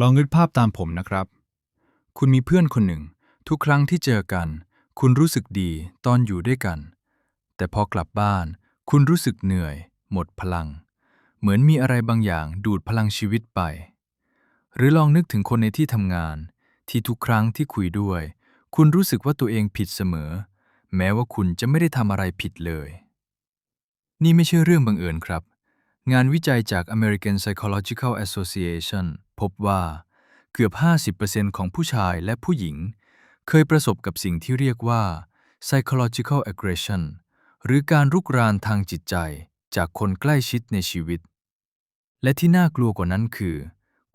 ลองนึกภาพตามผมนะครับ คุณมีเพื่อนคนหนึ่ง ทุกครั้งที่เจอกัน คุณรู้สึกดีตอนอยู่ด้วยกัน แต่พอกลับบ้าน คุณรู้สึกเหนื่อย หมดพลัง เหมือนมีอะไรบางอย่างดูดพลังชีวิตไป หรือลองนึกถึงคนในที่ทำงาน ที่ทุกครั้งที่คุยด้วย คุณรู้สึกว่าตัวเองผิดเสมอ แม้ว่าคุณจะไม่ได้ทำอะไรผิดเลย นี่ไม่ใช่เรื่องบังเอิญครับ งานวิจัยจาก American Psychological Association พบว่าเกือบ 50%ของผู้ชายและผู้หญิง เคยประสบกับสิ่งที่เรียกว่า psychological aggression หรือการรุกรานทางจิตใจจากคนใกล้ชิดในชีวิต และที่น่ากลัวกว่านั้นคือ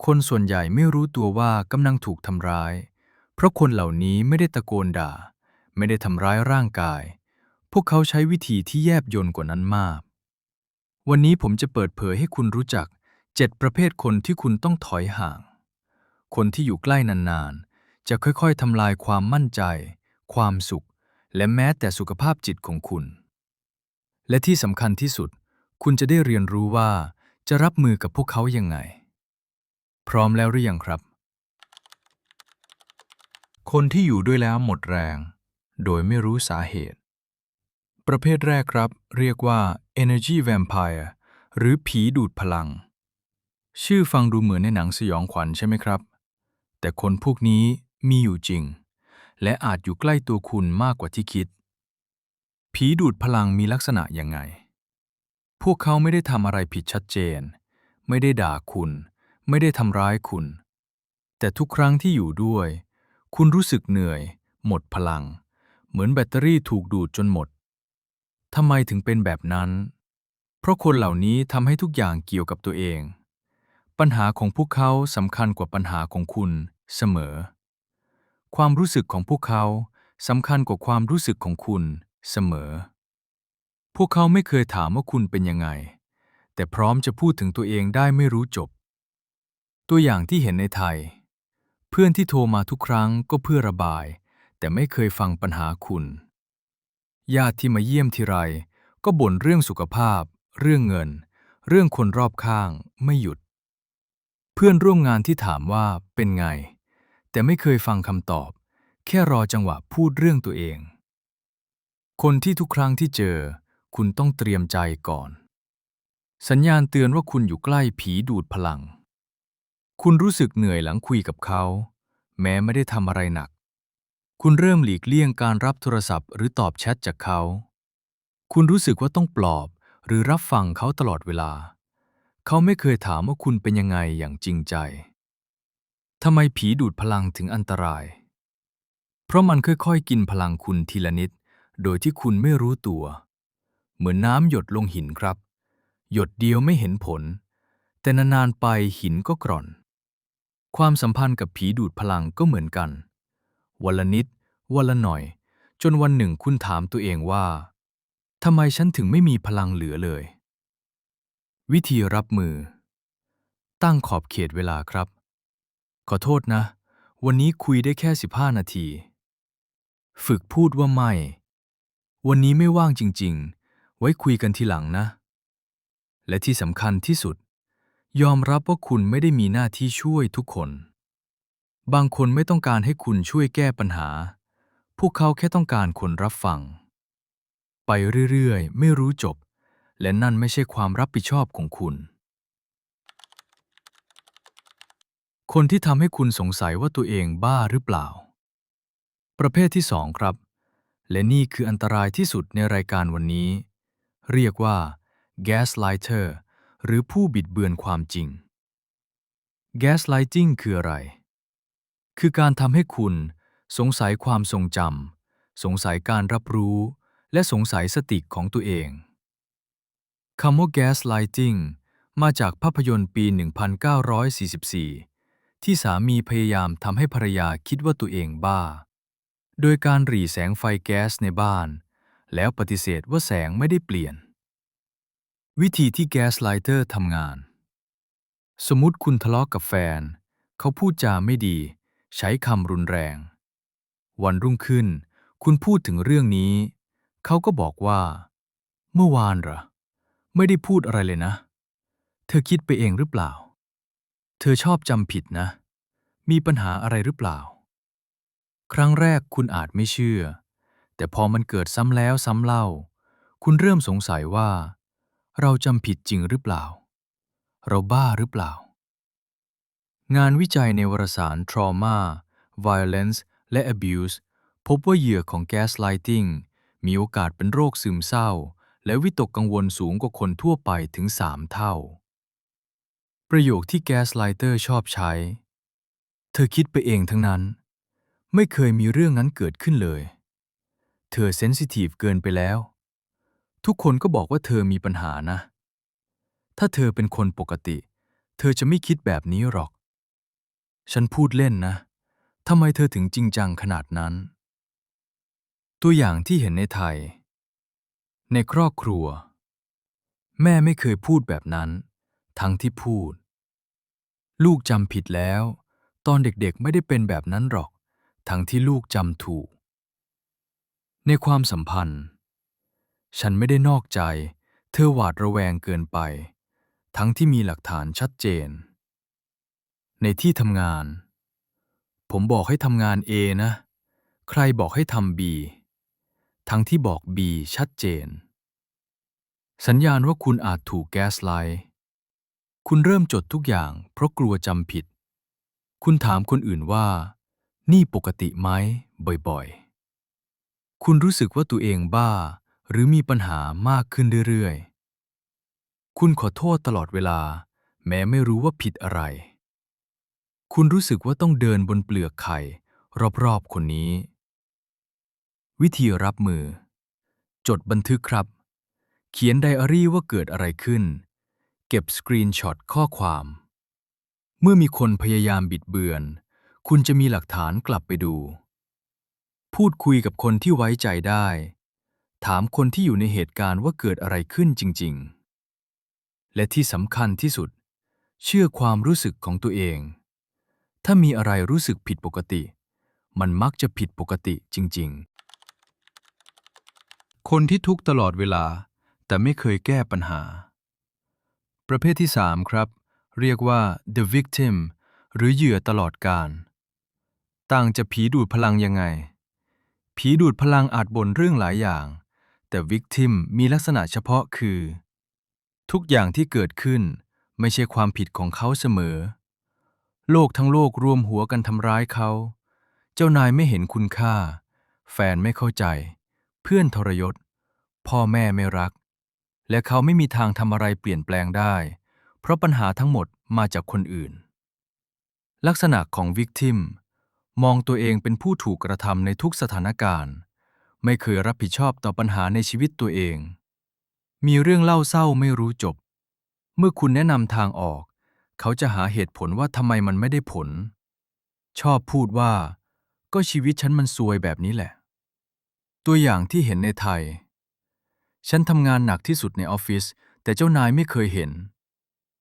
คนส่วนใหญ่ไม่รู้ตัวว่ากำลังถูกทำร้าย เพราะคนเหล่านี้ไม่ได้ตะโกนด่า ไม่ได้ทำร้ายร่างกาย พวกเขาใช้วิธีที่แยบยลกว่านั้นมาก วันนี้ผมจะเปิดเผยให้คุณรู้จัก 7 ประเภทคนที่คุณต้องถอยห่าง คนที่อยู่ใกล้นานๆ จะค่อยๆทำลายความมั่นใจ ความสุข และแม้แต่สุขภาพจิตของคุณ และที่สำคัญที่สุด คุณจะได้เรียนรู้ว่าจะรับมือกับพวกเขายังไง พร้อมแล้วหรือยังครับ คนที่อยู่ด้วยแล้วหมดแรง โดยไม่รู้สาเหตุ ประเภทแรกครับ เรียกว่า energy vampire หรือผีดูดพลัง ชื่อฟังดูเหมือนในหนังสยองขวัญใช่ไหมครับ แต่คนพวกนี้มีอยู่จริง และอาจอยู่ใกล้ตัวคุณมากกว่าที่คิด ผีดูดพลังมีลักษณะยังไง พวกเขาไม่ได้ทำอะไรผิดชัดเจน ไม่ได้ด่าคุณ ไม่ได้ทำร้ายคุณ แต่ทุกครั้งที่อยู่ด้วย คุณรู้สึกเหนื่อย หมดพลัง เหมือนแบตเตอรี่ถูกดูดจนหมดทำไมถึงเป็นแบบนั้น เพราะคนเหล่านี้ทำให้ทุกอย่างเกี่ยวกับตัวเอง ปัญหาของพวกเขาสำคัญกว่าปัญหาของคุณเสมอ ความรู้สึกของพวกเขาสำคัญกว่าความรู้สึกของคุณเสมอ พวกเขาไม่เคยถามว่าคุณเป็นยังไง แต่พร้อมจะพูดถึงตัวเองได้ไม่รู้จบ ตัวอย่างที่เห็นในไทย เพื่อนที่โทรมาทุกครั้งก็เพื่อระบาย แต่ไม่เคยฟังปัญหาคุณ ญาติที่มาเยี่ยมทีไร ก็บ่นเรื่องสุขภาพ เรื่องเงิน เรื่องคนรอบข้างไม่หยุด เพื่อนร่วมงานที่ถามว่าเป็นไง แต่ไม่เคยฟังคำตอบ แค่รอจังหวะพูดเรื่องตัวเอง คนที่ทุกครั้งที่เจอ คุณต้องเตรียมใจก่อน สัญญาณเตือนว่าคุณอยู่ใกล้ผีดูดพลัง คุณรู้สึกเหนื่อยหลังคุยกับเขา แม้ไม่ได้ทำอะไรหนัก คุณเริ่มหลีกเลี่ยงการรับโทรศัพท์หรือตอบแชทจากเขา คุณรู้สึกว่าต้องปลอบหรือรับฟังเขาตลอดเวลา เขาไม่เคยถามว่าคุณเป็นยังไงอย่างจริงใจ ทำไมผีดูดพลังถึงอันตราย เพราะมันค่อยๆ กินพลังคุณทีละนิด โดยที่คุณไม่รู้ตัว เหมือนน้ำหยดลงหินครับ หยดเดียวไม่เห็นผล แต่นานๆไปหินก็กร่อน ความสัมพันธ์กับผีดูดพลังก็เหมือนกัน วันละนิด วันละหน่อย จนวันหนึ่งคุณถามตัวเองว่าทำไมฉันถึงไม่มีพลังเหลือเลย วิธีรับมือ ตั้งขอบเขตเวลาครับ ขอโทษนะ วันนี้คุยได้แค่ 15 นาที ฝึกพูดว่าไม่ วันนี้ไม่ว่างจริง ๆ ไว้คุยกันทีหลังนะ และที่สำคัญที่สุด ยอมรับว่าคุณไม่ได้มีหน้าที่ช่วยทุกคน บางคนไม่ต้องการให้คุณช่วยแก้ปัญหา พวกเขาแค่ต้องการคนรับฟัง ไปเรื่อย ๆ ไม่รู้จบ และนั่นไม่ใช่ความรับผิดชอบของคุณ คนที่ทำให้คุณสงสัยว่าตัวเองบ้าหรือเปล่า ประเภทที่สองครับ และนี่คืออันตรายที่สุดในรายการวันนี้ เรียกว่า gaslighter หรือผู้บิดเบือนความจริง gaslighting คืออะไร คือการทำให้คุณสงสัยความทรงจำสงสัยการรับรู้ และสงสัยสติของตัวเอง คำว่า gaslighting มาจากภาพยนตร์ปี 1944 ที่สามีพยายามทำให้ภรรยาคิดว่าตัวเองบ้า โดยการหรี่แสงไฟแก๊สในบ้าน แล้วปฏิเสธว่าแสงไม่ได้เปลี่ยน วิธีที่แก๊สไลเตอร์ทำงาน สมมติคุณทะเลาะกกับแฟน เขาพูดจาไม่ดี ใช้คำรุนแรง วันรุ่งขึ้น คุณพูดถึงเรื่องนี้ เขาก็บอกว่า เมื่อวานเหรอ ไม่ได้พูดอะไรเลยนะ เธอคิดไปเองหรือเปล่า เธอชอบจำผิดนะ มีปัญหาอะไรหรือเปล่า ครั้งแรกคุณอาจไม่เชื่อ แต่พอมันเกิดซ้ำแล้วซ้ำเล่า คุณเริ่มสงสัยว่า เราจำผิดจริงหรือเปล่า เราบ้าหรือเปล่า งานวิจัยในวารสาร Trauma, Violence และ Abuse พบว่าเหยื่อของ Gaslighting มีโอกาสเป็นโรคซึมเศร้า และวิตกกังวลสูงกว่าคนทั่วไปถึง3เท่า ประโยคที่ Gaslighter ชอบใช้ เธอคิดไปเองทั้งนั้น ไม่เคยมีเรื่องนั้นเกิดขึ้นเลย เธอเซนซิทีฟเกินไปแล้ว ทุกคนก็บอกว่าเธอมีปัญหานะ ถ้าเธอเป็นคนปกติ เธอจะไม่คิดแบบนี้หรอก ฉันพูดเล่นนะทำไมเธอถึงจริงจังขนาดนั้น ตัวอย่างที่เห็นในไทย ในครอบครัว แม่ไม่เคยพูดแบบนั้น ทั้งที่พูด ลูกจำผิดแล้ว ตอนเด็กๆไม่ได้เป็นแบบนั้นหรอก ทั้งที่ลูกจำถูก ในความสัมพันธ์ ฉันไม่ได้นอกใจ เธอหวาดระแวงเกินไป ทั้งที่มีหลักฐานชัดเจน ในที่ทำงาน ผมบอกให้ทำงาน A นะ ใครบอกให้ทำ B ทั้งที่บอก B ชัดเจน สัญญาณว่าคุณอาจถูกแก๊สไลท์คุณเริ่มจดทุกอย่าง เพราะกลัวจำผิด คุณถามคนอื่นว่า นี่ปกติไหมบ่อยๆ คุณรู้สึกว่าตัวเองบ้า หรือมีปัญหามากขึ้นเรื่อยๆ คุณขอโทษตลอดเวลา แม้ไม่รู้ว่าผิดอะไร คุณรู้สึกว่าต้องเดินบนเปลือกไข่ รอบๆคนนี้ วิธีรับมือ จดบันทึกครับ เขียนไดอารี่ว่าเกิดอะไรขึ้น เก็บสกรีนช็อตข้อความ เมื่อมีคนพยายามบิดเบือน คุณจะมีหลักฐานกลับไปดู พูดคุยกับคนที่ไว้ใจได้ ถามคนที่อยู่ในเหตุการณ์ว่าเกิดอะไรขึ้นจริง ๆ และที่สำคัญที่สุด เชื่อความรู้สึกของตัวเอง ถ้ามีอะไรรู้สึกผิดปกติ มันมักจะผิดปกติจริง ๆ คนที่ทุกข์ตลอดเวลา แต่ไม่เคยแก้ปัญหา ประเภทที่ 3 ครับ เรียกว่า the victim หรือเหยื่อตลอดการ ต่างจากผีดูดพลังยังไง ผีดูดพลังอาจบ่นเรื่องหลายอย่าง แต่ victim มีลักษณะเฉพาะคือ ทุกอย่างที่เกิดขึ้นไม่ใช่ความผิดของเขาเสมอ โลกทั้งโลกรวมหัวกันทำร้ายเขา เจ้านายไม่เห็นคุณค่า แฟนไม่เข้าใจ เพื่อนทรยศ พ่อแม่ไม่รัก และเขาไม่มีทางทำอะไรเปลี่ยนแปลงได้ เพราะปัญหาทั้งหมดมาจากคนอื่น ลักษณะของวิกทิมมองตัวเองเป็นผู้ถูกกระทำในทุกสถานการณ์ ไม่เคยรับผิดชอบต่อปัญหาในชีวิตตัวเอง มีเรื่องเล่าเศร้าไม่รู้จบ เมื่อคุณแนะนำทางออก เขาจะหาเหตุผลว่าทำไมมันไม่ได้ผล ชอบพูดว่า ก็ชีวิตฉันมันซวยแบบนี้แหละ ตัวอย่างที่เห็นในไทย ฉันทำงานหนักที่สุดในออฟฟิศแต่เจ้านายไม่เคยเห็น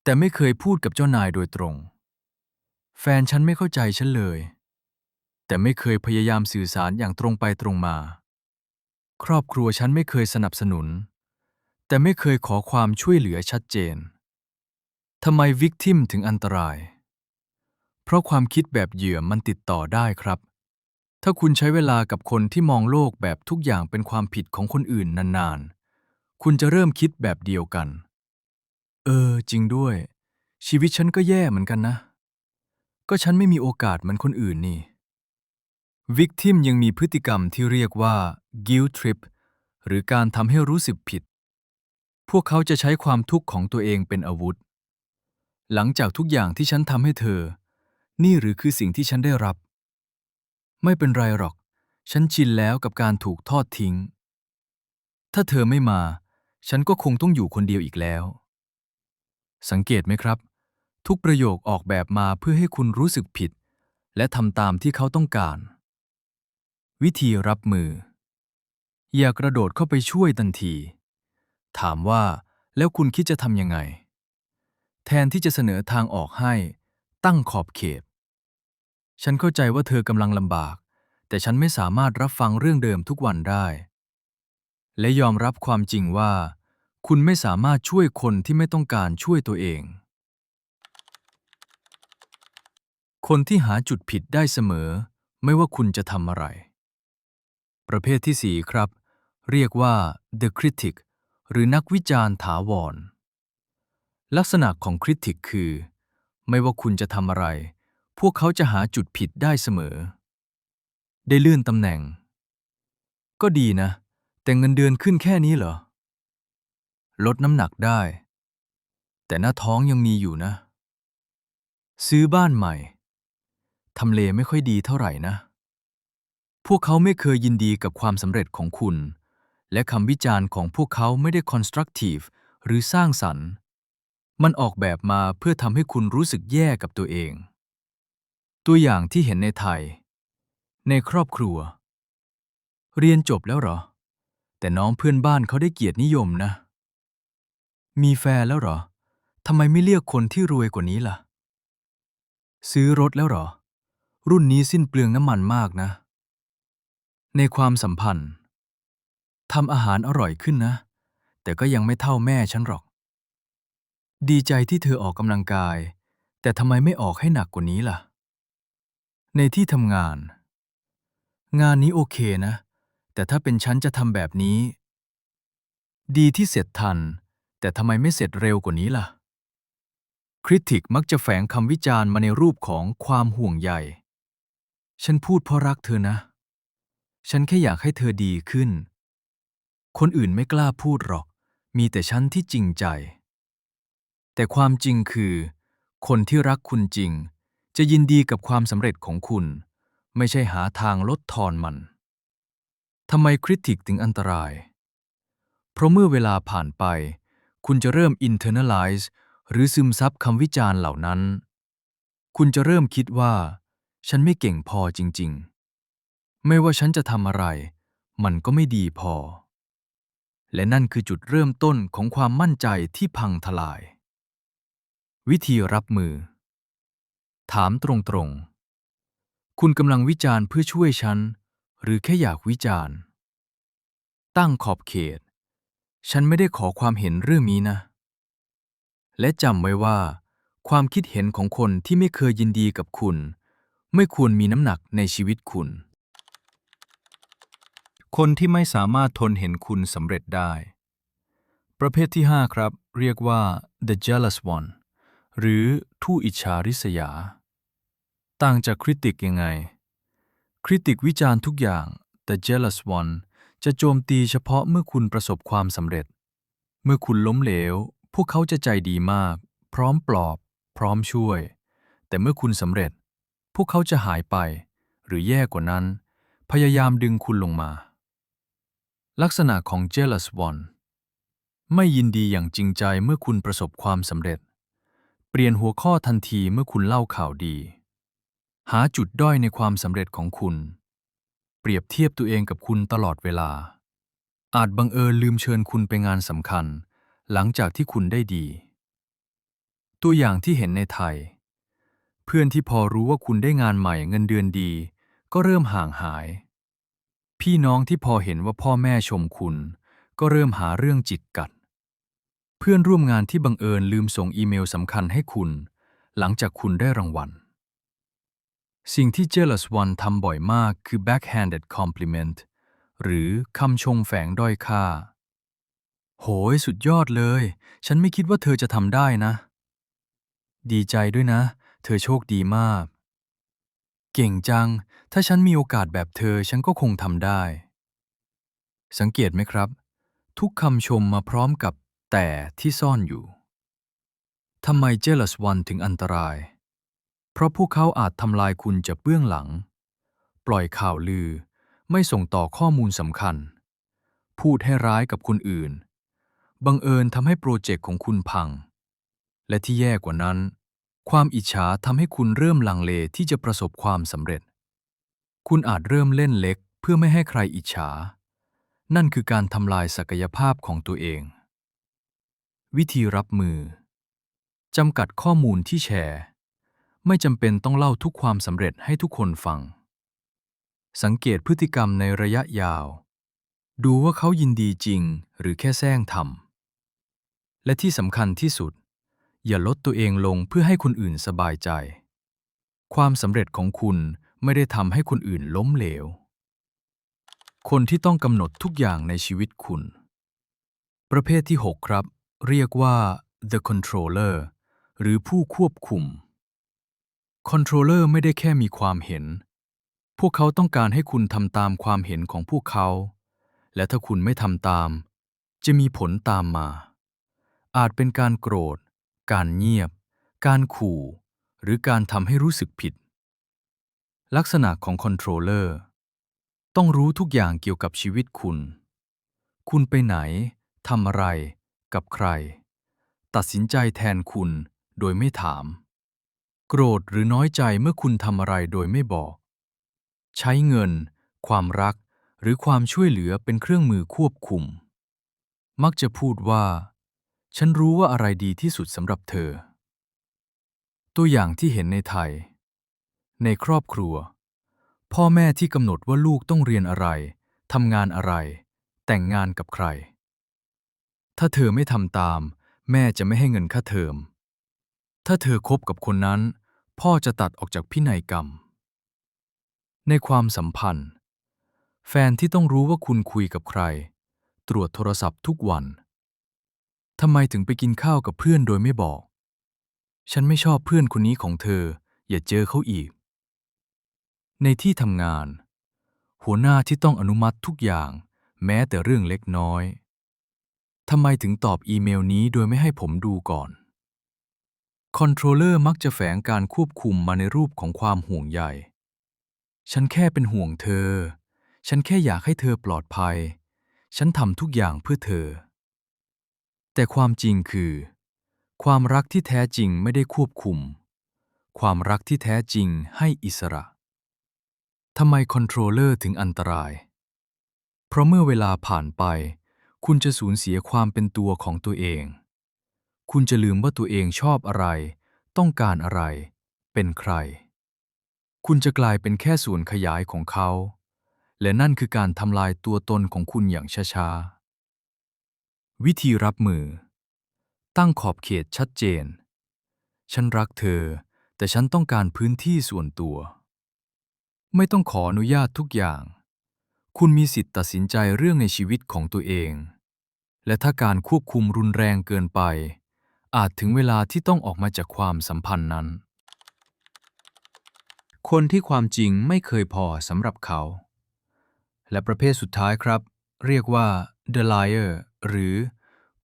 แต่ไม่เคยพูดกับเจ้านายโดยตรง แฟนฉันไม่เข้าใจฉันเลย แต่ไม่เคยพยายามสื่อสารอย่างตรงไปตรงมา ครอบครัวฉันไม่เคยสนับสนุน แต่ไม่เคยขอความช่วยเหลือชัดเจนทำไมวิกทิมถึงอันตราย เพราะความคิดแบบเหยื่อมันติดต่อได้ครับ ถ้าคุณใช้เวลากับคนที่มองโลกแบบทุกอย่างเป็นความผิดของคนอื่นนานๆ คุณจะเริ่มคิดแบบเดียวกัน เออ จริงด้วย ชีวิตฉันก็แย่เหมือนกันนะ ก็ฉันไม่มีโอกาสเหมือนคนอื่นนี่ วิกทิมยังมีพฤติกรรมที่เรียกว่า guilt trip หรือการทำให้รู้สึกผิด พวกเขาจะใช้ความทุกข์ของตัวเองเป็นอาวุธ หลังจากทุกอย่างที่ฉันทำให้เธอ นี่หรือคือสิ่งที่ฉันได้รับ ไม่เป็นไรหรอก ฉันชินแล้วกับการถูกทอดทิ้ง ถ้าเธอไม่มา ฉันก็คงต้องอยู่คนเดียวอีกแล้ว สังเกตไหมครับ ทุกประโยคออกแบบมาเพื่อให้คุณรู้สึกผิด และทำตามที่เขาต้องการ วิธีรับมือ อย่ากระโดดเข้าไปช่วยทันที ถามว่าแล้วคุณคิดจะทำยังไง แทนที่จะเสนอทางออกให้ ตั้งขอบเขต ฉันเข้าใจว่าเธอกำลังลำบาก แต่ฉันไม่สามารถรับฟังเรื่องเดิมทุกวันได้ และยอมรับความจริงว่า คุณไม่สามารถช่วยคนที่ไม่ต้องการช่วยตัวเอง คนที่หาจุดผิดได้เสมอ ไม่ว่าคุณจะทำอะไร ประเภทที่สี่ครับ เรียกว่า the critic หรือนักวิจารณ์ถาวร ลักษณะของคริติกคือ ไม่ว่าคุณจะทำอะไร พวกเขาจะหาจุดผิดได้เสมอ ได้เลื่อนตำแหน่ง ก็ดีนะ แต่เงินเดือนขึ้นแค่นี้เหรอ ลดน้ำหนักได้ แต่หน้าท้องยังมีอยู่นะ ซื้อบ้านใหม่ ทำเลไม่ค่อยดีเท่าไหร่นะ พวกเขาไม่เคยยินดีกับความสำเร็จของคุณ และคำวิจารณ์ของพวกเขาไม่ได้ constructive หรือสร้างสรรค์ มันออกแบบมาเพื่อทำให้คุณรู้สึกแย่กับตัวเอง ตัวอย่างที่เห็นในไทย ในครอบครัว เรียนจบแล้วเหรอ แต่น้องเพื่อนบ้านเขาได้เกียรตินิยมนะ มีแฟนแล้วเหรอทำไมไม่เลือกคนที่รวยกว่านี้ล่ะ ซื้อรถแล้วเหรอ รุ่นนี้สิ้นเปลืองน้ำมันมากนะ ในความสัมพันธ์ทำอาหารอร่อยขึ้นนะ แต่ก็ยังไม่เท่าแม่ฉันหรอก ดีใจที่เธอออกกำลังกาย แต่ทำไมไม่ออกให้หนักกว่านี้ล่ะ ในที่ทำงาน งานนี้โอเคนะ แต่ถ้าเป็นฉันจะทำแบบนี้ ดีที่เสร็จทัน แต่ทำไมไม่เสร็จเร็วกว่านี้ล่ะ คริติกมักจะแฝงคำวิจารณ์มาในรูปของความห่วงใย ฉันพูดเพราะรักเธอนะ ฉันแค่อยากให้เธอดีขึ้น คนอื่นไม่กล้าพูดหรอก มีแต่ฉันที่จริงใจ แต่ความจริงคือ คนที่รักคุณจริง จะยินดีกับความสำเร็จของคุณ ไม่ใช่หาทางลดทอนมันทำไมคริติกถึงอันตราย เพราะเมื่อเวลาผ่านไป คุณจะเริ่ม internalize หรือซึมซับคำวิจารณ์เหล่านั้น คุณจะเริ่มคิดว่า ฉันไม่เก่งพอจริง ๆ ไม่ว่าฉันจะทำอะไร มันก็ไม่ดีพอ และนั่นคือจุดเริ่มต้นของความมั่นใจที่พังทลาย วิธีรับมือ ถามตรงๆ คุณกำลังวิจารณ์เพื่อช่วยฉัน หรือแค่อยากวิจารณ์ ตั้งขอบเขต ฉันไม่ได้ขอความเห็นเรื่องนี้นะ และจำไว้ว่า ความคิดเห็นของคนที่ไม่เคยยินดีกับคุณ ไม่ควรมีน้ำหนักในชีวิตคุณ คนที่ไม่สามารถทนเห็นคุณสำเร็จได้ ประเภทที่ 5 ครับ เรียกว่า the jealous one หรือทู่อิจฉาริษยา ต่างจากคริติกยังไง คริติกวิจารณ์ทุกอย่าง แต่ jealous one จะโจมตีเฉพาะเมื่อคุณประสบความสำเร็จ เมื่อคุณล้มเหลว พวกเขาจะใจดีมาก พร้อมปลอบ พร้อมช่วย แต่เมื่อคุณสำเร็จ พวกเขาจะหายไป หรือแย่กว่านั้น พยายามดึงคุณลงมา ลักษณะของ jealous one ไม่ยินดีอย่างจริงใจเมื่อคุณประสบความสำเร็จ ปลี่ยนหัวข้อทันทีเมื่อคุณเล่าข่าวดี หาจุดด้อยในความสำเร็จของคุณ เปรียบเทียบตัวเองกับคุณตลอดเวลา อาจบังเอิญลืมเชิญคุณไปงานสำคัญ หลังจากที่คุณได้ดี ตัวอย่างที่เห็นในไทย เพื่อนที่พอรู้ว่าคุณได้งานใหม่เงินเดือนดี ก็เริ่มห่างหาย พี่น้องที่พอเห็นว่าพ่อแม่ชมคุณ ก็เริ่มหาเรื่องจิตกัด เพื่อนร่วมงานที่บังเอิญลืมส่งอีเมลสำคัญให้คุณ หลังจากคุณได้รางวัล สิ่งที่ jealous one ทำบ่อยมากคือ backhanded compliment หรือคำชมแฝงด้อยค่า โหยสุดยอดเลย ฉันไม่คิดว่าเธอจะทำได้นะ ดีใจด้วยนะ เธอโชคดีมาก เก่งจัง ถ้าฉันมีโอกาสแบบเธอฉันก็คงทำได้ สังเกตไหมครับ ทุกคำชมมาพร้อมกับ แต่ที่ซ่อนอยู่ ทำไม jealous one ถึงอันตราย เพราะพวกเขาอาจทำลายคุณจากเบื้องหลัง ปล่อยข่าวลือไม่ส่งต่อข้อมูลสำคัญ พูดให้ร้ายกับคนอื่น บังเอิญทำให้โปรเจกต์ของคุณพัง และที่แย่กว่านั้น ความอิจฉาทำให้คุณเริ่มลังเลที่จะประสบความสำเร็จ คุณอาจเริ่มเล่นเล็กเพื่อไม่ให้ใครอิจฉา นั่นคือการทำลายศักยภาพของตัวเอง วิธีรับมือ จำกัดข้อมูลที่แชร์ ไม่จำเป็นต้องเล่าทุกความสำเร็จให้ทุกคนฟัง สังเกตพฤติกรรมในระยะยาว ดูว่าเขายินดีจริงหรือแค่แซงทำและที่สำคัญที่สุด อย่าลดตัวเองลงเพื่อให้คนอื่นสบายใจ ความสำเร็จของคุณไม่ได้ทำให้คนอื่นล้มเหลว คนที่ต้องกำหนดทุกอย่างในชีวิตคุณ ประเภทที่ 6 ครับ เรียกว่า the controller หรือผู้ควบคุม controller ไม่ได้แค่มีความเห็น พวกเขาต้องการให้คุณทำตามความเห็นของพวกเขา และถ้าคุณไม่ทำตาม จะมีผลตามมา อาจเป็นการโกรธ การเงียบ การขู่ หรือการทำให้รู้สึกผิด ลักษณะของคอนโทรลเลอร์ต้องรู้ทุกอย่างเกี่ยวกับชีวิตคุณ คุณไปไหนทำอะไร กับใคร ตัดสินใจแทนคุณโดยไม่ถาม โกรธหรือน้อยใจเมื่อคุณทำอะไรโดยไม่บอก ใช้เงิน ความรัก หรือความช่วยเหลือเป็นเครื่องมือควบคุม มักจะพูดว่า ฉันรู้ว่าอะไรดีที่สุดสำหรับเธอ ตัวอย่างที่เห็นในไทย ในครอบครัว พ่อแม่ที่กำหนดว่าลูกต้องเรียนอะไรทำงานอะไร แต่งงานกับใคร ถ้าเธอไม่ทำตาม แม่จะไม่ให้เงินค่าเทอม ถ้าเธอคบกับคนนั้น พ่อจะตัดออกจากพินัยกรรม ในความสัมพันธ์ แฟนที่ต้องรู้ว่าคุณคุยกับใคร ตรวจโทรศัพท์ทุกวันทำไมถึงไปกินข้าวกับเพื่อนโดยไม่บอก ฉันไม่ชอบเพื่อนคนนี้ของเธอ อย่าเจอเขาอีก ในที่ทำงาน หัวหน้าที่ต้องอนุมัติทุกอย่าง แม้แต่เรื่องเล็กน้อย ทำไมถึงตอบอีเมลนี้โดยไม่ให้ผมดูก่อน คอนโทรลเลอร์มักจะแฝงการควบคุมมาในรูปของความห่วงใย ฉันแค่เป็นห่วงเธอ ฉันแค่อยากให้เธอปลอดภัย ฉันทำทุกอย่างเพื่อเธอ แต่ความจริงคือ ความรักที่แท้จริงไม่ได้ควบคุม ความรักที่แท้จริงให้อิสระ ทำไมคอนโทรลเลอร์ถึงอันตราย เพราะเมื่อเวลาผ่านไป คุณจะสูญเสียความเป็นตัวของตัวเอง คุณจะลืมว่าตัวเองชอบอะไร ต้องการอะไร เป็นใคร คุณจะกลายเป็นแค่ส่วนขยายของเขา และนั่นคือการทำลายตัวตนของคุณอย่างช้าๆ วิธีรับมือ ตั้งขอบเขตชัดเจน ฉันรักเธอ แต่ฉันต้องการพื้นที่ส่วนตัว ไม่ต้องขออนุญาตทุกอย่างคุณมีสิทธิ์ตัดสินใจเรื่องในชีวิตของตัวเอง และถ้าการควบคุมรุนแรงเกินไป อาจถึงเวลาที่ต้องออกมาจากความสัมพันธ์นั้น คนที่ความจริงไม่เคยพอสำหรับเขา และประเภทสุดท้ายครับ เรียกว่า the liar หรือ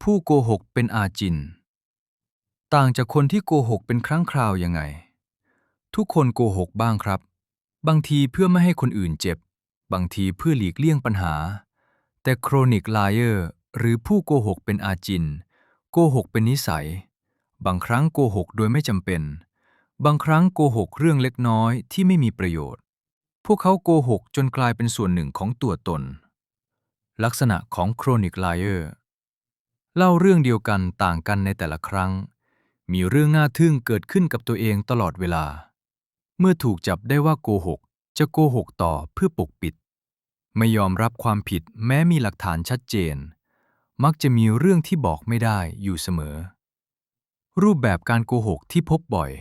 ผู้โกหกเป็นอาจิน ต่างจากคนที่โกหกเป็นครั้งคราวยังไง ทุกคนโกหกบ้างครับ บางทีเพื่อไม่ให้คนอื่นเจ็บ บางทีเพื่อหลีกเลี่ยงปัญหา แต่ chronic liar หรือผู้โกหกเป็นอาจิน โกหกเป็นนิสัย บางครั้งโกหกโดยไม่จำเป็น บางครั้งโกหกเรื่องเล็กน้อยที่ไม่มีประโยชน์ พวกเขาโกหกจนกลายเป็นส่วนหนึ่งของตัวตน ลักษณะของ chronic liar เล่าเรื่องเดียวกันต่างกันในแต่ละครั้ง มีเรื่องน่าทึ่งเกิดขึ้นกับตัวเองตลอดเวลา เมื่อถูกจับได้ว่าโกหก จะโกหกต่อเพื่อปกปิด ไม่ยอมรับความผิดแม้มีหลักฐานชัดเจน มักจะมีเรื่องที่บอกไม่ได้อยู่เสมอ รูปแบบการโกหกที่พบบ่อย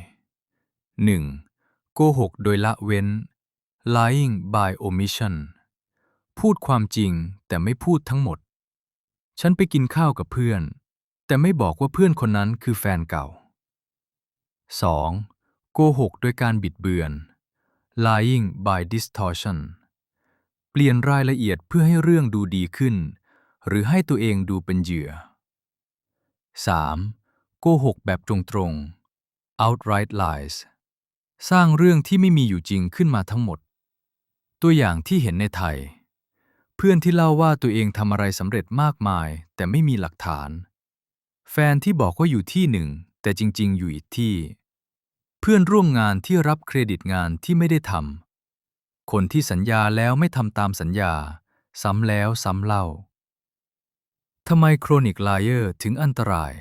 1. โกหกโดยละเว้น lying by omission พูดความจริงแต่ไม่พูดทั้งหมด ฉันไปกินข้าวกับเพื่อน แต่ไม่บอกว่าเพื่อนคนนั้นคือแฟนเก่า 2. โกหกโดยการบิดเบือน lying by distortion เปลี่ยนรายละเอียดเพื่อให้เรื่องดูดีขึ้น หรือให้ตัวเองดูเป็นเหยื่อ 3. โกหกแบบตรงๆ outright lies สร้างเรื่องที่ไม่มีอยู่จริงขึ้นมาทั้งหมด ตัวอย่างที่เห็นในไทย เพื่อนที่เล่าว่าตัวเองทำอะไรสำเร็จมากมาย แต่ไม่มีหลักฐาน แฟนที่บอกว่าอยู่ที่หนึ่ง แต่จริง ๆ อยู่อีกที่ เพื่อนร่วมงานที่รับเครดิตงานที่ไม่ได้ทำคนที่สัญญาแล้วไม่ทำตามสัญญา ซ้ำแล้วซ้ำเล่า ทำไมโครนิกไลเออร์ถึงอันตราย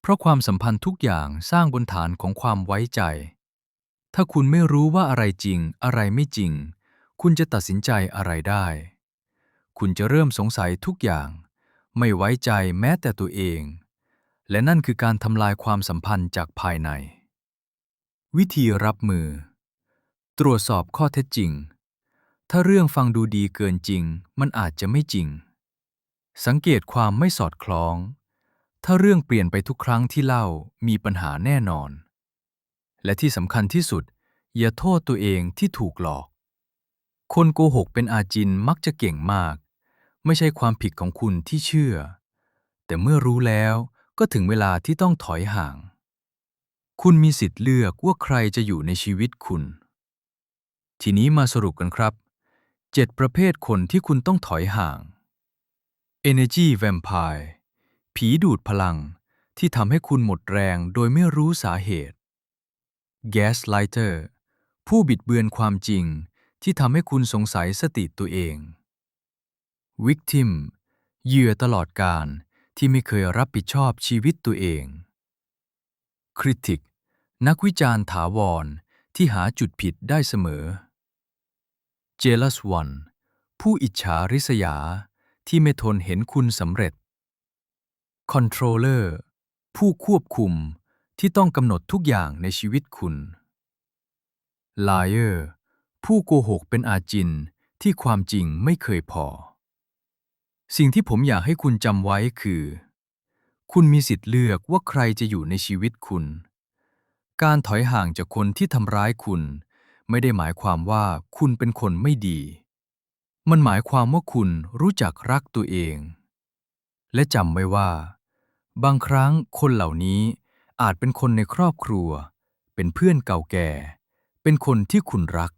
เพราะความสัมพันธ์ทุกอย่างสร้างบนฐานของความไว้ใจ ถ้าคุณไม่รู้ว่าอะไรจริง อะไรไม่จริง คุณจะตัดสินใจอะไรได้ คุณจะเริ่มสงสัยทุกอย่าง ไม่ไว้ใจแม้แต่ตัวเอง และนั่นคือการทำลายความสัมพันธ์จากภายใน วิธีรับมือ ตรวจสอบข้อเท็จจริง ถ้าเรื่องฟังดูดีเกินจริง มันอาจจะไม่จริง สังเกตความไม่สอดคล้อง ถ้าเรื่องเปลี่ยนไปทุกครั้งที่เล่ามีปัญหาแน่นอน และที่สำคัญที่สุด อย่าโทษตัวเองที่ถูกหลอก คนโกหกเป็นอาจินมักจะเก่งมาก ไม่ใช่ความผิดของคุณที่เชื่อ แต่เมื่อรู้แล้วก็ถึงเวลาที่ต้องถอยห่าง คุณมีสิทธิ์เลือกว่าใครจะอยู่ในชีวิตคุณ ทีนี้มาสรุปกันครับ 7 ประเภทคนที่คุณต้องถอยห่าง Energy Vampire ผีดูดพลังที่ทำให้คุณหมดแรงโดยไม่รู้สาเหตุ Gaslighter ผู้บิดเบือนความจริงที่ทำให้คุณสงสัยสติตัวเอง Victim เหยื่อตลอดการที่ไม่เคยรับผิดชอบชีวิตตัวเอง Critic นักวิจารณ์ถาวรที่หาจุดผิดได้เสมอ Jealous One ผู้อิจฉาริษยา ที่ไม่ทนเห็นคุณสำเร็จ Controller ผู้ควบคุมที่ต้องกำหนดทุกอย่างในชีวิตคุณ Liar ผู้โกหกเป็นอาจินที่ความจริงไม่เคยพอ สิ่งที่ผมอยากให้คุณจำไว้คือ คุณมีสิทธิ์เลือกว่าใครจะอยู่ในชีวิตคุณ การถอยห่างจากคนที่ทำร้ายคุณ ไม่ได้หมายความว่าคุณเป็นคนไม่ดี มันหมายความว่าคุณรู้จักรักตัวเอง และจำไว้ว่า บางครั้งคนเหล่านี้อาจเป็นคนในครอบครัว เป็นเพื่อนเก่าแก่ เป็นคนที่คุณรัก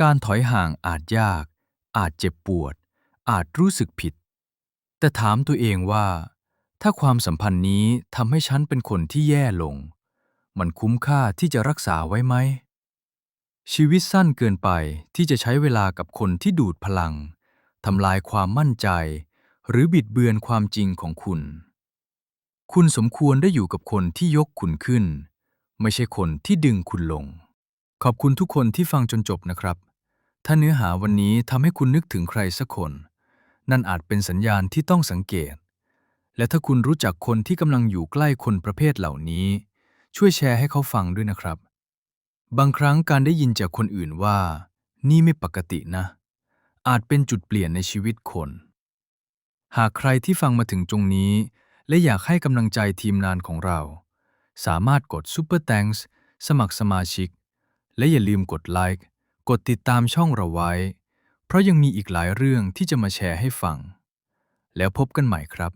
การถอยห่างอาจยาก อาจเจ็บปวด อาจรู้สึกผิด แต่ถามตัวเองว่า ถ้าความสัมพันธ์นี้ทำให้ฉันเป็นคนที่แย่ลง มันคุ้มค่าที่จะรักษาไว้ไหม ชีวิตสั้นเกินไปที่จะใช้เวลากับคนที่ดูดพลัง ทำลายความมั่นใจ หรือบิดเบือนความจริงของคุณ คุณสมควรได้อยู่กับคนที่ยกคุณขึ้น ไม่ใช่คนที่ดึงคุณลง ขอบคุณทุกคนที่ฟังจนจบนะครับ ถ้าเนื้อหาวันนี้ทำให้คุณนึกถึงใครสักคน นั่นอาจเป็นสัญญาณที่ต้องสังเกต และถ้าคุณรู้จักคนที่กำลังอยู่ใกล้คนประเภทเหล่านี้ ช่วยแชร์ให้เขาฟังด้วยนะครับ บางครั้งการได้ยินจากคนอื่นว่า นี่ไม่ปกตินะ อาจเป็นจุดเปลี่ยนในชีวิตคน หากใครที่ฟังมาถึงตรงนี้ และอยากให้กำลังใจทีมงานของเรา สามารถกด Super Thanks สมัครสมาชิก และอย่าลืมกดไลค์กดติดตามช่องเราไว้ เพราะยังมีอีกหลายเรื่องที่จะมาแชร์ให้ฟัง แล้วพบกันใหม่ครับ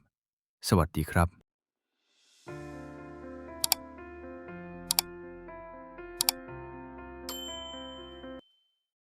สวัสดีครับ